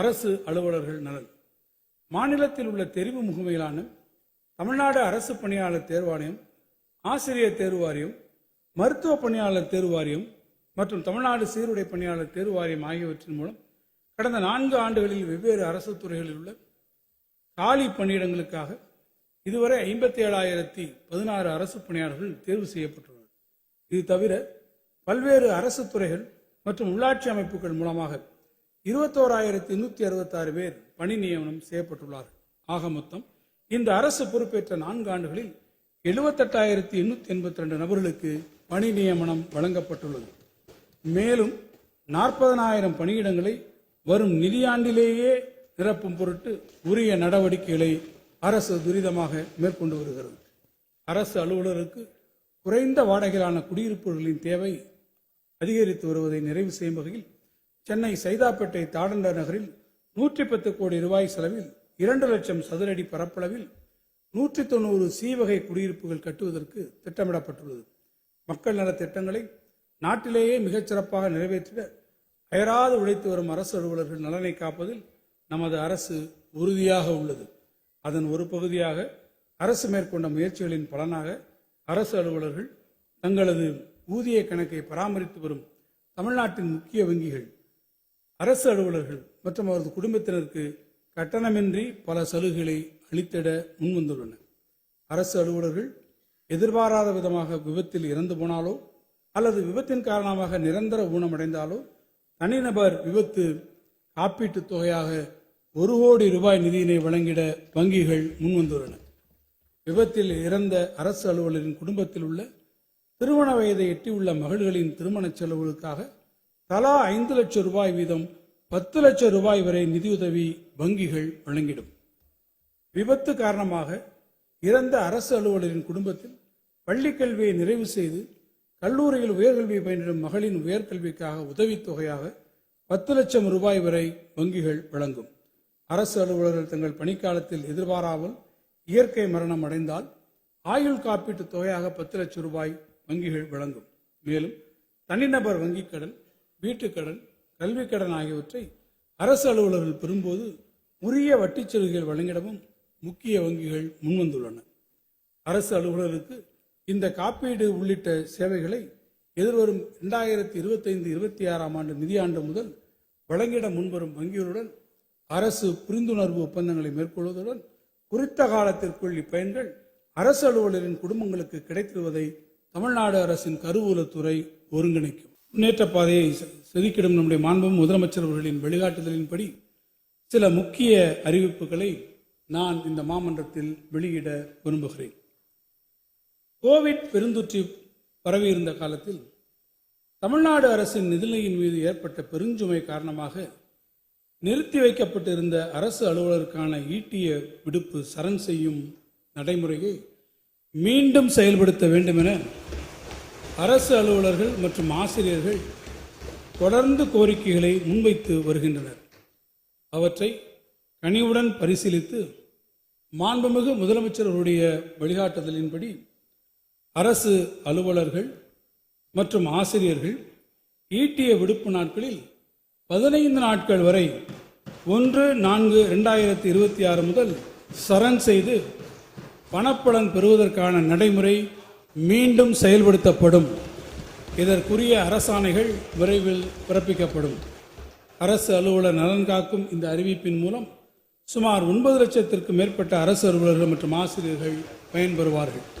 அரசு அலுவலர்கள் நலன். மாநிலத்தில் உள்ள தெரிவு முகமையிலான தமிழ்நாடு அரசு பணியாளர் தேர்வாணையம் ஆசிரியர் தேர்வு வாரியம் மருத்துவ பணியாளர் தேர்வு வாரியம் மற்றும் தமிழ்நாடு சீருடை பணியாளர் தேர்வு வாரியம் ஆகியவற்றின் மூலம் கடந்த நான்கு ஆண்டுகளில் வெவ்வேறு அரசு துறைகளில் உள்ள காலி பணியிடங்களுக்காக இதுவரை ஐம்பத்தி ஏழாயிரத்தி பதினாறு அரசு பணியாளர்கள் தேர்வு செய்யப்பட்டுள்ளனர். இது தவிர பல்வேறு அரசு துறைகள் மற்றும் உள்ளாட்சி அமைப்புகள் மூலமாக இருபத்தோராயிரத்தி நூத்தி அறுபத்தாறு பேர் பணி நியமனம் செய்யப்பட்டுள்ளார்கள். ஆக மொத்தம் இந்த அரசு பொறுப்பேற்ற நான்கு ஆண்டுகளில் எழுபத்தெட்டாயிரத்தி எண்ணூத்தி எண்பத்தி ரெண்டு நபர்களுக்கு பணி நியமனம் வழங்கப்பட்டுள்ளது. மேலும் நாற்பதனாயிரம் பணியிடங்களை வரும் நிதியாண்டிலேயே நிரப்பும் பொருட்டு உரிய நடவடிக்கைகளை அரசு துரிதமாக மேற்கொண்டு வருகிறது. அரசு அலுவலருக்கு குறைந்த வாடகையிலான குடியிருப்புகளின் தேவை அதிகரித்து வருவதை நிறைவு செய்யும் வகையில் சென்னை சைதாப்பேட்டை தாடண்ட நகரில் நூற்றி பத்து கோடி ரூபாய் செலவில் இரண்டு லட்சம் சதுரடி பரப்பளவில் நூற்றி தொண்ணூறு சி வகை குடியிருப்புகள் கட்டுவதற்கு திட்டமிடப்பட்டுள்ளது. மக்கள் நலத் திட்டங்களை நாட்டிலேயே மிகச்சிறப்பாக நிறைவேற்றிட அயராது உழைத்து வரும் அரசு அலுவலர்கள் நலனை காப்பதில் நமது அரசு உறுதியாக உள்ளது. அதன் ஒரு பகுதியாக அரசு மேற்கொண்ட முயற்சிகளின் பலனாக அரசு அலுவலர்கள் தங்களது ஊதிய கணக்கை பராமரித்து வரும் தமிழ்நாட்டின் முக்கிய வங்கிகள் அரசு அலுவலர்கள் மற்றும் அவரது குடும்பத்தினருக்கு கட்டணமின்றி பல சலுகைகளை அளித்திட முன்வந்துள்ளன. அரசு அலுவலர்கள் எதிர்பாராத விதமாக விபத்தில் இறந்து போனாலோ அல்லது விபத்தின் காரணமாக நிரந்தர ஊனமடைந்தாலோ தனிநபர் விபத்து காப்பீட்டுத் தொகையாக ஒரு கோடி ரூபாய் நிதியினை வழங்கிட வங்கிகள் முன்வந்துள்ளன. விபத்தில் இறந்த அரசு அலுவலரின் குடும்பத்தில் உள்ள திருமண வயதை எட்டியுள்ள மகள்களின் திருமணச் செலவுகளுக்காக தலா ஐந்து லட்சம் ரூபாய் வீதம் பத்து லட்சம் ரூபாய் வரை நிதியுதவி வங்கிகள் வழங்கிடும். விபத்து காரணமாக இறந்த அரசு அலுவலரின் குடும்பத்தில் பள்ளி கல்வியை நிறைவு செய்து கல்லூரியில் உயர்கல்வி பயின்றும் மகளின் உயர்கல்விக்காக உதவித்தொகையாக பத்து லட்சம் ரூபாய் வரை வங்கிகள் வழங்கும். அரசு அலுவலர்கள் தங்கள் பணிக்காலத்தில் எதிர்பாராமல் இயற்கை மரணம் அடைந்தால் ஆயுள் காப்பீட்டுத் தொகையாக பத்து லட்சம் ரூபாய் வங்கிகள் வழங்கும். மேலும் தனிநபர் வங்கிக் கடன் வீட்டுக்கடன் கல்விக் கடன் ஆகியவற்றை அரசு அலுவலர்கள் பெறும்போது உரிய வட்டிச் சலுகைகள் வழங்கிடவும் முக்கிய வங்கிகள் முன்வந்துள்ளன. அரசு அலுவலருக்கு இந்த காப்பீடு உள்ளிட்ட சேவைகளை எதிர்வரும் இரண்டாயிரத்தி இருபத்தைந்து இருபத்தி ஆறாம் ஆண்டு நிதியாண்டு முதல் வழங்கிட முன்வரும் வங்கிகளுடன் அரசு புரிந்துணர்வு ஒப்பந்தங்களை மேற்கொள்வதுடன் குறித்த காலத்திற்குள் இப்பயன்கள் அரசு அலுவலரின் குடும்பங்களுக்கு கிடைத்திருவதை தமிழ்நாடு அரசின் கருவூலத்துறை ஒருங்கிணைக்கும். முன்னேற்ற பாதையை செதுக்கிடும் நம்முடைய மாண்பும் முதலமைச்சர் அவர்களின் வழிகாட்டுதலின்படி சில முக்கிய அறிவிப்புகளை நான் இந்த மாமன்றத்தில் வெளியிட விரும்புகிறேன். கோவிட் பெருந்தொற்று பரவியிருந்த காலத்தில் தமிழ்நாடு அரசின் நிதிநிலையின் மீது ஏற்பட்ட பெருஞ்சுமை காரணமாக நிறுத்தி வைக்கப்பட்டிருந்த அரசு அலுவலருக்கான ஈட்டிய விடுப்பு சரண் செய்யும் நடைமுறையை மீண்டும் செயல்படுத்த வேண்டும் என அரசு அலுவலர்கள் மற்றும் ஆசிரியர்கள் தொடர்ந்து கோரிக்கைகளை முன்வைத்து வருகின்றனர். அவற்றை கனிவுடன் பரிசீலித்து மாண்புமிகு முதலமைச்சர்களுடைய வழிகாட்டுதலின்படி அரசு அலுவலர்கள் மற்றும் ஆசிரியர்கள் ஈட்டிய விடுப்பு நாட்களில் பதினைந்து நாட்கள் வரை ஒன்று நான்கு ரெண்டாயிரத்தி இருபத்தி ஆறு முதல் சரண் செய்து பணப்பலன் பெறுவதற்கான நடைமுறை மீண்டும் செயல்படுத்தப்படும். இதற்குரிய அரசாணைகள் விரைவில் பிறப்பிக்கப்படும். அரசு அலுவலர் நலன் காக்கும் இந்த அறிவிப்பின் மூலம் சுமார் ஒன்பது லட்சத்திற்கு மேற்பட்ட அரசு அலுவலர்கள் மற்றும் ஆசிரியர்கள் பயன்பெறுவார்கள்.